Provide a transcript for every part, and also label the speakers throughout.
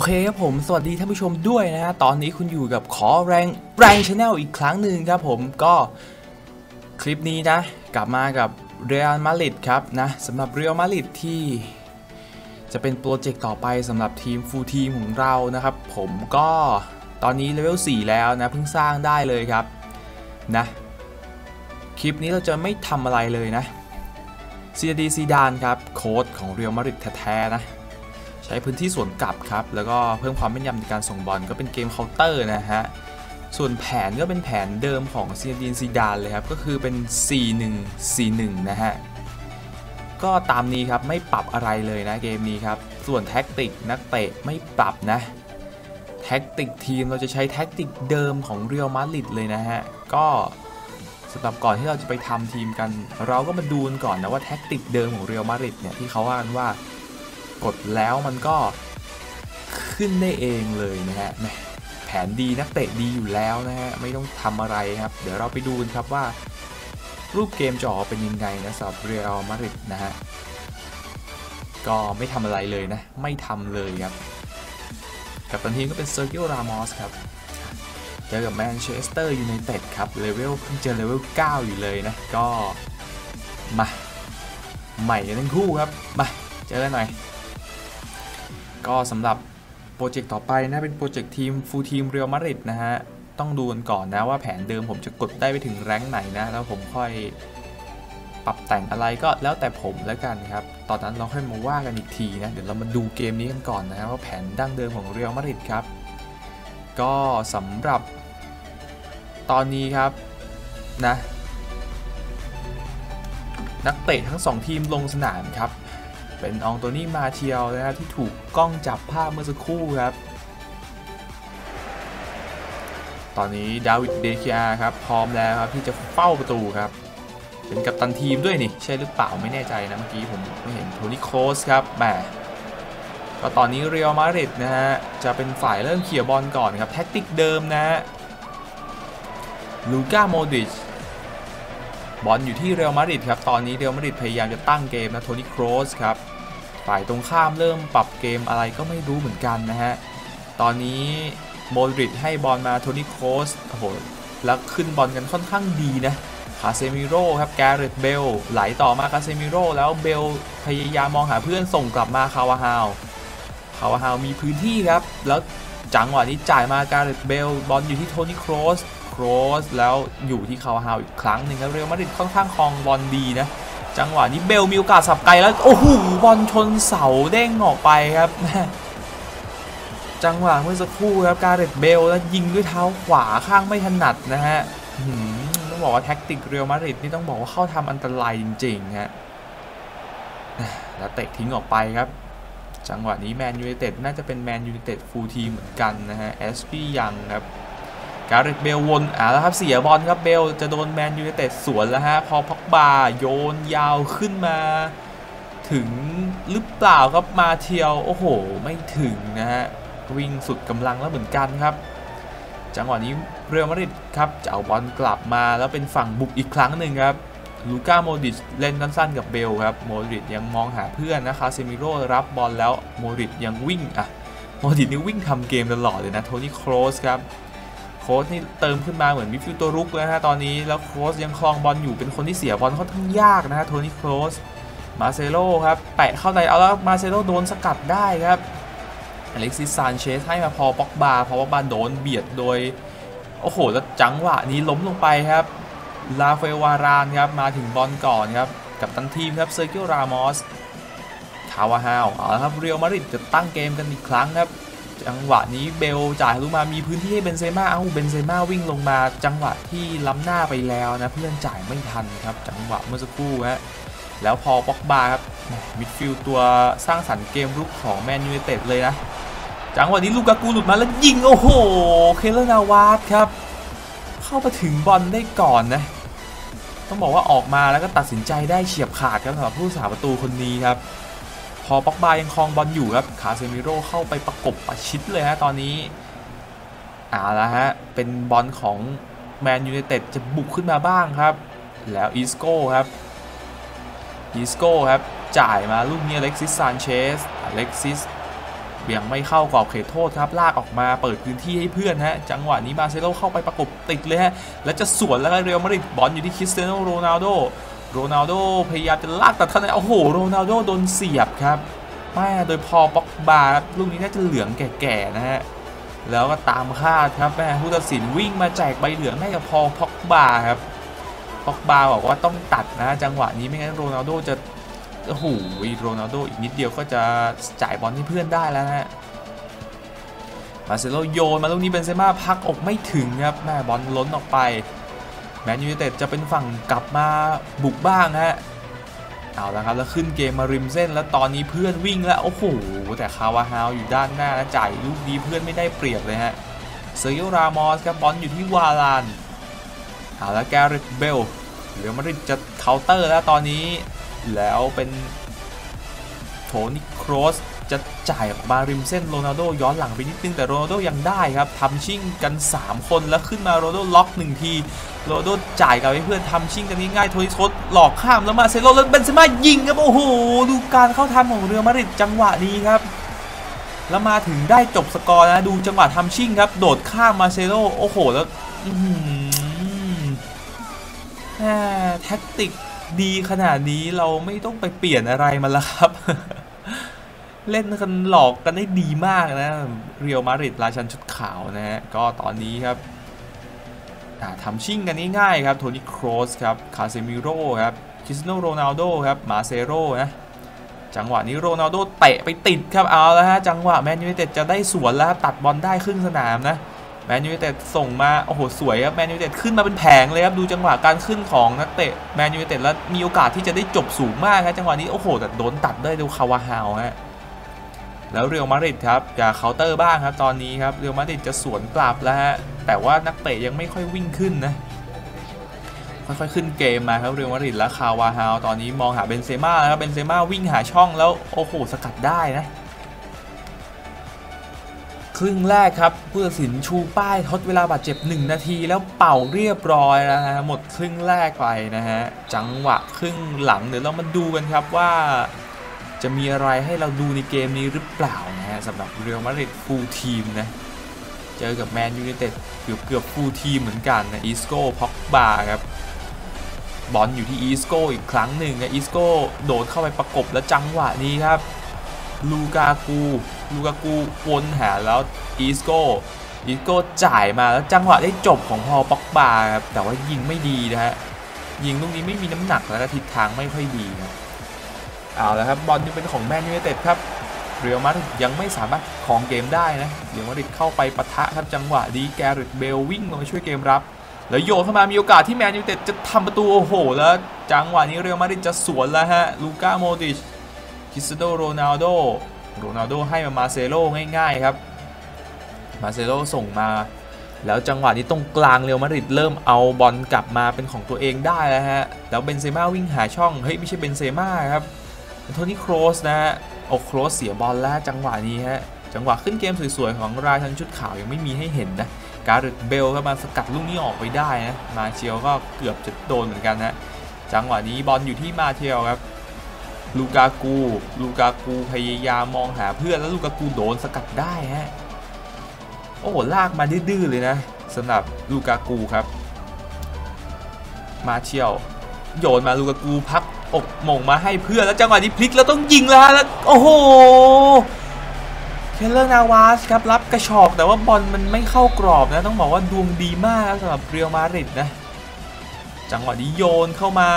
Speaker 1: อเคครับผมสวัสดีท่านผู้ชมด้วยนะฮะตอนนี้คุณอยู่กับขอแรงแรงชาแนลอีกครั้งหนึ่งครับผมก็คลิปนี้นะ กลับมากับเรอัลมาดริดครับนะสำหรับเรอัลมาดริดที่จะเป็นโปรเจกต์ต่อไปสำหรับทีมฟูลทีมของเรานะครับ ผมก็ตอนนี้เลเวล4แล้วนะเพิ่งสร้างได้เลยครับนะคลิปนี้เราจะไม่ทำอะไรเลยนะซีดีซีดานครับโค้ดของเรอัลมาดริดแท้ๆนะ ใช้พื้นที่สวนกลับครับ แล้วก็เพิ่มความแม่นยำในการส่งบอลก็เป็นเกมเคาน์เตอร์นะฮะ ส่วนแผนก็เป็นแผนเดิมของซีดีนซีดานเลยครับ ก็คือเป็น 4-1-4-1 นะฮะ ก็ตามนี้ครับไม่ปรับอะไรเลยนะเกมนี้ครับ ส่วนแท็กติกนักเตะไม่ปรับนะ แท็กติกทีมเราจะใช้แท็กติกเดิมของเรียลมาดริดเลยนะฮะ ก็สำหรับก่อนที่เราจะไปทำทีมกัน เราก็มาดูกันก่อนนะว่าแท็กติกเดิมของเรียลมาดริดเนี่ยที่เขาว่ากันว่า กดแล้วมันก็ขึ้นได้เองเลยนะฮะแผนดีนักเตะดีอยู่แล้วนะฮะไม่ต้องทำอะไรครับ เดี๋ยวเราไปดูกันครับว่า รูปเกมจะออกเป็นยังไงนะสำหรับเรอัลมาดริดนะฮะก็ไม่ทำอะไรเลยนะ ไม่ทำเลยครับ กับตันทีก็เป็นเซอร์กิโอรามอสครับเจอกับแมนเชสเตอร์ยูไนเต็ดครับเลเวลเพิ่งเจอเลเวล9อยู่เลยนะ ก็มา ใหม่กันทั้งคู่ครับ มา เจอกันหน่อย ก็สำหรับโปรเจกต์ต่อไปนะเป็นโปรเจกต์ทีมฟูลทีมเรียลมาดริดนะฮะ ต้องดูกันก่อนนะว่าแผนเดิมผมจะกดได้ไปถึงแรงไหนนะ แล้วผมค่อยปรับแต่งอะไรก็แล้วแต่ผมแล้วกันครับ ตอนนั้นเราค่อยมาว่ากันอีกทีนะ เดี๋ยวเรามาดูเกมนี้กันก่อนนะว่าแผนดั้งเดิมของเรียลมาดริดครับ ก็สำหรับตอนนี้ครับนะนักเตะทั้ง 2 ทีมลงสนามครับ เป็นอองโตนี่มาเทียลนะครับที่ถูกกล้องจับภาพเมื่อสักครู่ครับ ตอนนี้ดาวิดเดคิอาครับพร้อมแล้วครับที่จะเฝ้าประตูครับ เป็นกัปตันทีมด้วยนี่ใช่หรือเปล่าไม่แน่ใจนะเมื่อกี้ผมไม่เห็นโทนี่โคสครับแหมก็ตอนนี้เรียลมาดริดนะฮะจะเป็นฝ่ายเริ่มเขี่ยบอลก่อนครับแท็กติกเดิมนะฮะลูก้าโมดิช บอลอยู่ที่เรอัลมาดริดครับ ตอนนี้เรอัลมาดริดพยายามจะตั้งเกมนะโทนี่โครสครับ ฝ่ายตรงข้ามเริ่มปรับเกมอะไรก็ไม่รู้เหมือนกันนะฮะ ตอนนี้โมดริดให้บอลมาโทนี่โครสโอ้โห แล้วขึ้นบอลกันค่อนข้างดีนะ คาเซมิโร่ครับ แกเรตเบล ไหลต่อมาคาเซมิโร่แล้วเบลพยายามมองหาเพื่อนส่งกลับมาคาวาฮาว คาวาฮาวมีพื้นที่ครับ แล้วจังหวะนี้จ่ายมาการเรตเบลบอลอยู่ที่โทนี่โครส รสแล้วอยู่ที่คาวาฮาวอีกครั้งหนึ่งครับเรอัลมาดริดค่อนข้างคลองบอลดีนะ จังหวะนี้เบลมีโอกาสสับไกลแล้ว โอ้โหบอลชนเสาเด้งออกไปครับ จังหวะเมื่อสักครู่ครับการเรตเบลแล้วยิงด้วยเท้าขวาข้างไม่ถนัดนะฮะต้องบอกว่าแท็กติกเรอัลมาดริดนี่ต้องบอกว่าเข้าทำอันตรายจริงๆฮะแล้วเตะทิ้งออกไปครับ จังหวะนี้แมนยูไนเต็ดน่าจะเป็นแมนยูไนเต็ดฟูลทีมเหมือนกันนะฮะเอสพียังครับ การเรตเบลวนอ่าแล้วครับเสียบอลครับเบลจะโดนแมนยูไนเต็ดสวนแล้วฮะพอพักบาโยนยาวขึ้นมา ถึงหรือเปล่าครับมาเทียวโอ้โห ไม่ถึงนะฮะวิ่งสุดกำลังแล้วเหมือนกันครับ จังหวะนี้เรอัลมาดริดครับจะเอาบอลกลับมาแล้วเป็นฝั่งบุกอีกครั้งหนึ่งครับลูก้าโมดิชเล่นสั้นๆกับเบลครับโมดิชยังมองหาเพื่อนนะคาเซมิโร่รับบอลแล้วโมดิชยังวิ่งอะโมดิชนี่วิ่งทำเกมตลอดเลยนะโทนี่โครสครับ ค้ชนี่เติมขึ้นมาเหมือนมิดฟิลด์ตัวรุกเลยนะฮะตอนนี้แล้วโค้ชยังคลองบอลอยู่เป็นคนที่เสียบอลค่อนข้างยากนะฮะโทนี่โครสมาเซโลครับแปะเข้าในเอาแล้วมาเซโลโดนสกัดได้ครับอเล็กซิสซานเชสให้มาพอป็อกบาพอป็อกบาโดนเบียดโดย โอ้โห แล้วจังหวะนี้ล้มลงไปครับ ลาเฟวารานครับ มาถึงบอลก่อนครับ กับตันทีมครับเซอร์กิโอรามอสคาวาฮาวเอาละครับ เรียลมาริดจะตั้งเกมกันอีกครั้งครับ จังหวะนี้เบลจ่ายลูกมามีพื้นที่ให้เบนเซม่าเอ้าเบนเซม่าวิ่งลงมา จังหวะที่ล้ำหน้าไปแล้วนะเพื่อนจ่ายไม่ทันครับจังหวะเมื่อสักครู่ฮะแล้วพอป็อกบาครับมิดฟิลด์ตัวสร้างสรรค์เกมรุกของแมนยูเต็ดเลยนะ จังหวะนี้ลูกากูหลุดมาแล้วยิง โอ้โห เคเลอร์นาวาสครับ เข้าไปถึงบอลได้ก่อนนะ ต้องบอกว่าออกมาแล้วก็ตัดสินใจได้เฉียบขาดครับสำหรับผู้สาประตูคนนี้ครับ พอป็อกบายังคลองบอลอยู่ครับคาเซมิโร่เข้าไปประกบประชิดเลยฮะตอนนี้เอาละฮะเป็นบอลของแมนยูไนเต็ดจะบุกขึ้นมาบ้างครับ แล้วอีสโก้ครับอีสโก้ครับจ่ายมาลูกนี้อเล็กซิสซานเชสอเล็กซิสยังไม่เข้ากรอบเขตโทษครับลากออกมาเปิดพื้นที่ให้เพื่อนฮะจังหวะนี้มาเซโลเข้าไปประกบติดเลยฮะแล้วจะสวนแล้วก็เรียวมาริดบอลอยู่ที่คริสเตียโนโรนัลโด โรนัลโดพยายามจะลากตัดคะแนนโอ้โหโรนัลโดโดนเสียบครับแม่โดยพอป็อกบาครับลูกนี้น่าจะเหลืองแก่ๆนะฮะแล้วก็ตามคาดครับแม่ผู้ตัดสินวิ่งมาแจกใบเหลืองให้กับพอพ็อกบาครับพ็อกบาบอกว่าต้องตัดนะจังหวะนี้ไม่งั้นโรนัลโดจะโอ้โหโรนัลโดอีกนิดเดียวก็จะจ่ายบอลให้เพื่อนได้แล้วนะฮะมาเซโลโยนมาลูกนี้เบนเซม่าพักอกไม่ถึงครับแม่บอลล้นออกไป แมนยูไนเต็ดจะเป็นฝั่งกลับมาบุกบ้างฮะเอาละครับแล้วขึ้นเกมมาริมเส้นแล้วตอนนี้เพื่อนวิ่งแล้วโอ้โหแต่คาวาฮาวอยู่ด้านหน้าแล้วจ่ายลูกนี้เพื่อนไม่ได้เปรียบเลยฮะเซอร์โยรามอสครับบอลอยู่ที่วาลานเอาแล้วแกริตเบลเรือมาริดจะเคาน์เตอร์แล้วตอนนี้แล้วเป็นโทนี่โครส จะจ่ายออกมาริมเส้นโรนัลโดย้อนหลังไปนิดนึงแต่โรนัลโดยังได้ครับทำชิ่งกัน 3 คนแล้วขึ้นมาโรนัลโดล็อก1ทีโรนัลโดจ่ายกับเพื่อนทำชิ่งกันง่ายๆโทนี่โครสหลอกข้ามแล้วมาเซโลแล้วเบนเซม่ายิงครับโอ้โหดูการเข้าทำของเรือมาริดจังหวะนี้ครับแล้วมาถึงได้จบสกอร์นะดูจังหวะทำชิ่งครับ โดดข้ามมาเซโลโอ้โหแล้วแท็กติกดีขนาดนี้เราไม่ต้องไปเปลี่ยนอะไรมันละครับ เล่นกันหลอกกันได้ดีมากนะ เรียวมาริดราชันชุดขาวนะฮะ ก็ตอนนี้ครับทำชิ่งกันง่ายๆครับ โทนี่โครสครับ คาเซมิโร่ครับ คริสโนโรนัลโดครับ มาเซโร่นะ จังหวะนี้โรนัลโดเตะไปติดครับ เอาแล้วฮะ จังหวะแมนยูไนเต็ดจะได้สวนแล้วตัดบอลได้ครึ่งสนามนะ แมนยูไนเต็ดส่งมา โอ้โห สวยครับ แมนยูไนเต็ดขึ้นมาเป็นแผงเลยครับ ดูจังหวะการขึ้นของนักเตะ แมนยูไนเต็ดแล้วมีโอกาสที่จะได้จบสูงมากครับ จังหวะนี้ โอ้โห แต่โดนตัดได้ดูคาวาฮาวฮะ แล้วเรียวมาดริดครับจะเคาน์เตอร์บ้างครับตอนนี้ครับเรียวมาดริดจะสวนกลับแล้วฮะแต่ว่านักเตะยังไม่ค่อยวิ่งขึ้นนะค่อยๆขึ้นเกมมาครับเรียวมาดริดและคาวาฮาวตอนนี้มองหาเบนเซม่าแล้วครับเบนเซม่าวิ่งหาช่องแล้วโอ้โหสกัดได้นะครึ่งแรกครับผู้ตัดสินชูป้ายทดเวลาบาดเจ็บ 1 นาที แล้วเป่าเรียบร้อยแล้วนะหมดครึ่งแรกไปนะฮะจังหวะครึ่งหลังเดี๋ยวเรามาดูกันครับว่า จะมีอะไรให้เราดูในเกมนี้หรือเปล่านะฮะสำหรับเรียลมาดริดฟูลทีมนะ เจอกับแมนยูไนเต็ดเกือบเกือบฟูลทีมเหมือนกันนะอีสโก้พ็อกบาครับบอลอยู่ที่อีสโก้อีกครั้งหนึ่งนะอีสโก้โดดเข้าไปประกบแล้วจังหวะนี้ครับลูกากูลูกากูวนหาแล้วอีสโก้อีสโก้จ่ายมาแล้วจังหวะได้จบของพอป็อกบาครับแต่ว่ายิงไม่ดีนะฮะยิงลูกนี้ไม่มีน้ำหนักแล้วทิศทางไม่ค่อยดีครับ เอาล้วครับบอลนี่เป็นของแมนยูไนเต็ดครับเรียลมาดริดยังไม่สามารถของเกมได้นะเรียลมาดริดเข้าไปปะทะครับจังหวะดีแกริตเบลวิ่งลงมาช่วยเกมรับ แล้วโยนเข้ามามีโอกาสที่แมนยูไนเต็ดจะทำประตูโอ้โห แล้วจังหวะนี้เรียลมาดริดจะสวนแล้วฮะลูก้าโมดิชคิสโดโรนัลโดโรนัลโดให้มามาเซโลง่ายๆครับมาเซโลส่งมาแล้วจังหวะนี้ตรงกลางเรอัลมาดริดเริ่มเอาบอลกลับมาเป็นของตัวเองได้แล้วฮะ แล้วเบนเซม่าวิ่งหาช่อง เฮ้ย ไม่ใช่เบนเซม่าครับ โทนี่โครสนะฮะโอ้โครสเสียบอลแล้วจังหวะนี้ฮะจังหวะขึ้นเกมสวยๆ ของราชั้นชุดขาวยังไม่มีให้เห็นนะการ์ดเบลก็มาสกัดลูกนี้ออกไปได้นะมาเชียวก็เกือบจะโดนเหมือนกันนะจังหวะนี้บอลอยู่ที่มาเทียวครับลูกากูลูกากูพยายามมองหาเพื่อนแล้วลูกากูโดนสกัดได้ฮะโอ้ลากมาดื้อเลยนะสำหรับลูกากูครับ มาเชียว โยนมาลูกากูพัก อกมงมาให้เพื่อนแล้วจังหวะนี้พลิกแล้วต้องยิงแล้วแล้วโอ้โหเคลเลอร์นาวาสครับรับกระชอกแต่ว่าบอลมันไม่เข้ากรอบนะต้องบอกว่าดวงดีมากสำหรับเรียวมาริดนะ จังหวะนี้โยนเข้ามา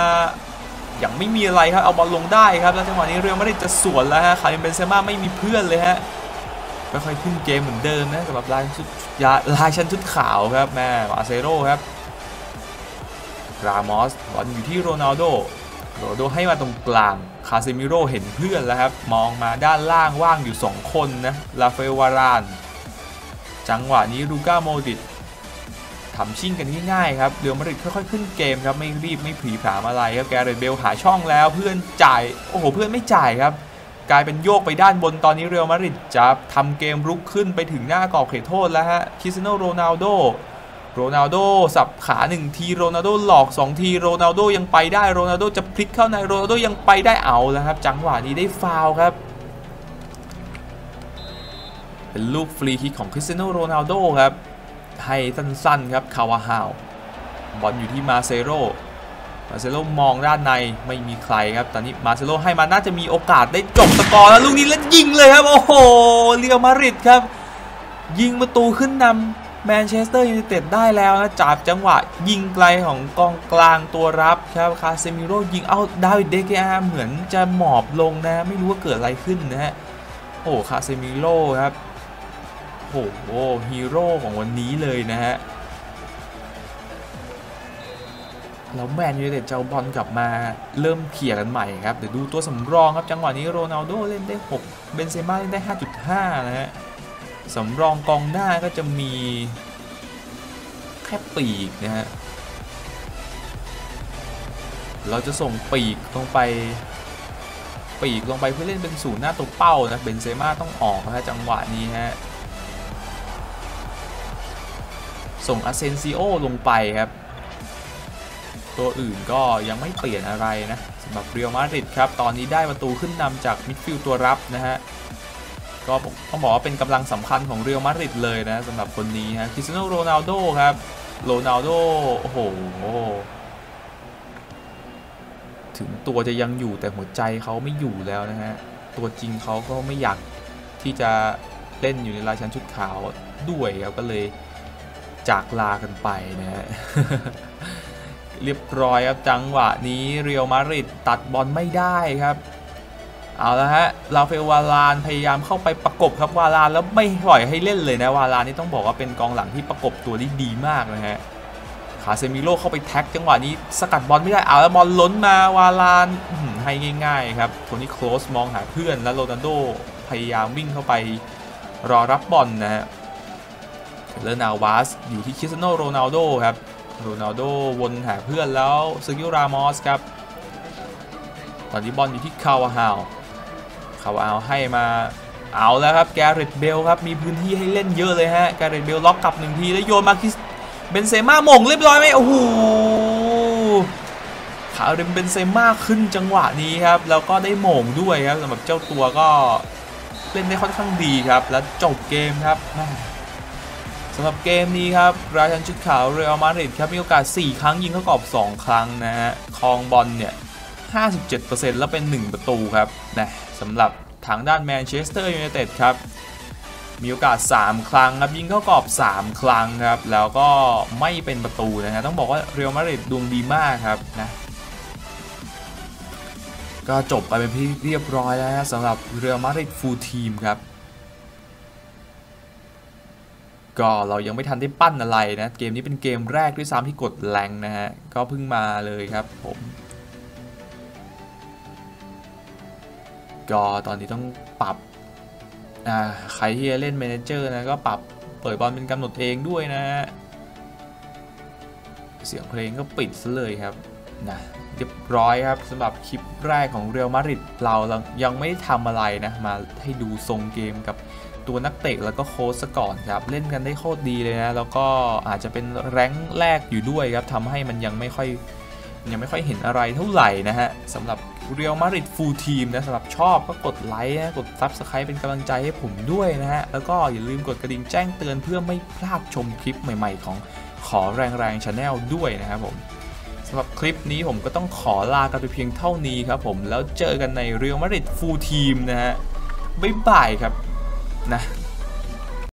Speaker 1: อย่างไม่มีอะไรครับเอาบอลลงได้ครับแล้วจังหวะนี้เรียวมาริดจะสวนแล้วฮะคาริมเบนเซม่าไม่มีเพื่อนเลยฮะค่อยๆขึ้นเกมเหมือนเดิมนะสำหรับลายชุดลายชั้นชุดขาวครับแม่มาเซโร่ครับรามอสบอลอยู่ที่โรนัลโด โรโดให้มาตรงกลาง คาเซมิโร่เห็นเพื่อนแล้วครับ มองมาด้านล่างว่างอยู่ 2 คนนะ ลาเฟลวาราน จังหวะนี้ลูก้าโมดิตทำชิ่งกันง่ายๆครับ เรียวมาดริดค่อยๆขึ้นเกมครับ ไม่รีบไม่ผีผามอะไรครับ แกเรตเบลหาช่องแล้วเพื่อนจ่าย โอ้โห เพื่อนไม่จ่ายครับ กลายเป็นโยกไปด้านบนตอนนี้เรียวมาดริดจะทำเกมรุกขึ้นไปถึงหน้ากรอบเขตโทษแล้วฮะ คริสเตียโนโรนัลโด โรนัลโดสับขา1ทีโรนัลโดหลอก 2 ทีโรนัลโดยังไปได้โรนัลโดจะพลิกเข้าในโรนัลโดยังไปได้เอาแล้วครับ จังหวะนี้ได้ฟาวครับเป็นลูกฟรีคิกของคริสเตียโนโรนัลโดครับให้สั้นๆครับคาวาฮาวบอลอยู่ที่มาเซโรมาเซโรมองด้านในไม่มีใครครับ ตอนนี้มาเซโรให้มาน่าจะมีโอกาสได้จบสกอร์แล้วลูกนี้แล้วยิงเลยครับ โอ้โหเรียวมาริดครับ ยิงประตูขึ้นนำ แมนเชสเตอร์ยูไนเต็ดได้แล้วนะจากจังหวะยิงไกลของกองกลางตัวรับครับคาเซมิโร่ยิงเอาดาวิดเดเกอาเหมือนจะหมอบลงนะ ไม่รู้ว่าเกิดอะไรขึ้นนะฮะโอ้คาเซมิโร่ครับโอ้โหฮีโร่ของวันนี้เลยนะฮะแล้วแมนยูไนเต็ดจะเอาบอลกลับมาเริ่มเขี่ยกันใหม่ครับ เดี๋ยวดูตัวสำรองครับ จังหวะนี้โรนัลโดเล่นได้ 6 เบนเซม่าเล่นได้ 5.5 นะฮะ สำรองกองหน้าก็จะมีแค่ปีกนะฮะ เราจะส่งปีกลงไป ปีกลงไปเพื่อเล่นเป็นศูนย์หน้าตัวเป้านะเบนเซม่าต้องออกนะฮะจังหวะนี้ฮะ ส่งอาเซนซิโอลงไปครับ ตัวอื่นก็ยังไม่เปลี่ยนอะไรนะสำหรับเรียลมาดริดครับ ตอนนี้ได้ประตูขึ้นนำจากมิดฟิลด์ตัวรับนะฮะ ก็ต้องบอกว่าเป็นกำลังสำคัญของเรียลมาดริดเลยนะสำหรับคนนี้ฮะคริสเตียโนโรนัลโดครับโรนัลโดโอ้โหถึงตัวจะยังอยู่แต่หัวใจเขาไม่อยู่แล้วนะฮะ ตัวจริงเขาก็ไม่อยากที่จะเล่นอยู่ในราชันชุดขาวด้วยครับก็เลยจากลากันไปนะฮะเรียบร้อยครับจังหวะนี้เรียวมาริดตัดบอลไม่ได้ครับ เอาละฮะลาเฟลวาลานพยายามเข้าไปประกบครับวาลานแล้วไม่ปล่อยให้เล่นเลยนะวาลานนี่ต้องบอกว่าเป็นกองหลังที่ประกบตัวได้ดีมากนะฮะคาเซมิโลเข้าไปแท็กจังหวะนี้สกัดบอลไม่ได้เอาแล้วบอลล้นมาวาลานให้ง่ายๆครับโทนี่โคลสมองหาเพื่อนแล้วโรนัลโดพยายามวิ่งเข้าไปรอรับบอลนะฮะเลนาวาสอยู่ที่คริสเตียโนโรนัลโดครับโรนัลโดวนหาเพื่อนแล้วซอร์กิรามอสครับตอนนี้บอลอยู่ที่คาวาฮาว คาวาฮาให้มาเอาแล้วครับแกเรตเบลครับมีพื้นที่ให้เล่นเยอะเลยฮะแกเรตเบลล็อกกลับหนึ่งทีแล้วโยนมาคิสเบนเซม่าหม่งเรียบร้อยไหมโอ้โหคาริมเบนเซม่าขึ้นจังหวะนี้ครับแล้วก็ได้หม่งด้วยครับสำหรับเจ้าตัวก็เล่นได้ค่อนข้างดีครับแล้วจบเกมครับสำหรับเกมนี้ครับราชันชุดขาวเรอัลมาดริดครับมีโอกาส 4 ครั้งยิงเข้ากรอบ 2 ครั้งนะฮะคองบอลเนี่ย 57%แล้วเป็น 1 ประตูครับนะสำหรับทางด้านแมนเชสเตอร์ยูไนเต็ดครับมีโอกาส 3 ครั้งครับยิงเข้ากรอบ 3 ครั้งครับ แล้วก็ไม่เป็นประตูนะฮะต้องบอกว่าเรอัลมาดริดดวงดีมากครับนะก็จบไปเป็นที่เรียบร้อยแล้วสำหรับเรอัลมาดริดฟูลทีมครับ ก็เรายังไม่ทันได้ปั้นอะไรนะ เกมนี้เป็นเกมแรกด้วยซ้ำที่กดแรงนะฮะ ก็เพิ่งมาเลยครับผม ก็ตอนนี้ต้องปรับอ่าใครที่จะเล่นเมนเจอร์นะก็ปรับเปิดบอลเป็นกำหนดเองด้วยนะฮะเสียงเพลงก็ปิดซะเลยครับนะเรียบร้อยครับสำหรับคลิปแรกของเรอัลมาดริดเรายังไม่ทำอะไรนะ มาให้ดูทรงเกมกับตัวนักเตะแล้วก็โค้ชก่อนครับเล่นกันได้โคตรดีเลยนะ แล้วก็อาจจะเป็นแรงค์แรกอยู่ด้วยครับทำให้มันยังไม่ค่อย ยังไม่ค่อยเห็นอะไรเท่าไหร่นะฮะสำหรับเรียลมาริดฟูลทีมนะสำหรับชอบก็กดไลค์นะกดซับสไครป์เป็นกำลังใจให้ผมด้วยนะฮะ แล้วก็อย่าลืมกดกระดิ่งแจ้งเตือนเพื่อไม่พลาดชมคลิปใหม่ๆ ของขอแรงแรงชาแนลด้วยนะครับผมสำหรับคลิปนี้ผมก็ต้องขอลากันไปเพียงเท่านี้ครับผมแล้วเจอกันในเรียลมาริดฟูลทีมนะฮะบ๊ายบายครับนะ